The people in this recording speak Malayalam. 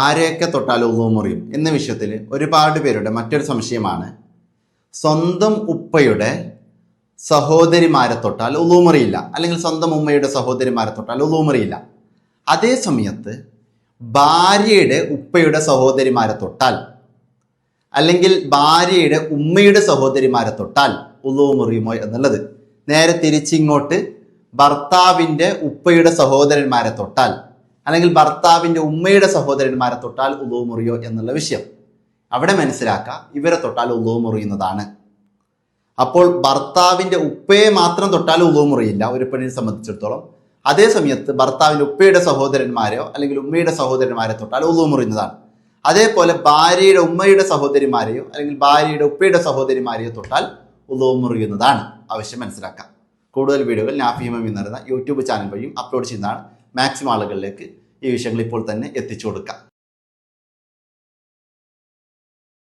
ആരെയൊക്കെ തൊട്ടാൽ ഉപ്പ് മുറിയും എന്ന വിഷയത്തിൽ ഒരുപാട് പേരുടെ മറ്റൊരു സംശയമാണ്. സ്വന്തം ഉപ്പയുടെ സഹോദരിമാരെ തൊട്ടാൽ ഉളുമറിയില്ല അല്ലെങ്കിൽ സ്വന്തം ഉമ്മയുടെ സഹോദരിമാരെ തൊട്ടാൽ ഉളു മുറിയില്ല. അതേ സമയത്ത് ഭാര്യയുടെ ഉപ്പയുടെ സഹോദരിമാരെ തൊട്ടാൽ അല്ലെങ്കിൽ ഭാര്യയുടെ ഉമ്മയുടെ സഹോദരിമാരെ തൊട്ടാൽ ഉളു മുറിയുമോ എന്നുള്ളത്. നേരെ തിരിച്ചിങ്ങോട്ട് ഭർത്താവിന്റെ ഉപ്പയുടെ സഹോദരന്മാരെ തൊട്ടാൽ അല്ലെങ്കിൽ ഭർത്താവിന്റെ ഉമ്മയുടെ സഹോദരന്മാരെ തൊട്ടാൽ ഉള്ളവ് മുറിയോ എന്നുള്ള വിഷയം. അവിടെ മനസ്സിലാക്കുക ഇവരെ തൊട്ടാൽ ഉള്ളവ് മുറിയുന്നതാണ്. അപ്പോൾ ഭർത്താവിന്റെ ഉപ്പയെ മാത്രം തൊട്ടാൽ ഉള്ളവ് മുറിയില്ല ഒരു പെണ്ണിനെ സംബന്ധിച്ചിടത്തോളം. അതേ സമയത്ത് ഭർത്താവിന്റെ ഉപ്പയുടെ സഹോദരന്മാരെയോ അല്ലെങ്കിൽ ഉമ്മയുടെ സഹോദരന്മാരെ തൊട്ടാൽ ഉള്ളവ് മുറിയുന്നതാണ്. അതേപോലെ ഭാര്യയുടെ ഉമ്മയുടെ സഹോദരിമാരെയോ അല്ലെങ്കിൽ ഭാര്യയുടെ ഉപ്പയുടെ സഹോദരിമാരെയോ തൊട്ടാൽ ഉള്ളവ് മുറിയുന്നതാണ്. ആവശ്യം മനസ്സിലാക്കാം. കൂടുതൽ വീഡിയോകൾ നാഫിയമം എന്നറിയുന്ന യൂട്യൂബ് ചാനൽ വഴിയും അപ്ലോഡ് ചെയ്യുന്നതാണ്. മാക്സിമം ആളുകളിലേക്ക് ഈ വിഷയങ്ങൾ ഇപ്പോൾ തന്നെ എത്തിച്ചു കൊടുക്കാം.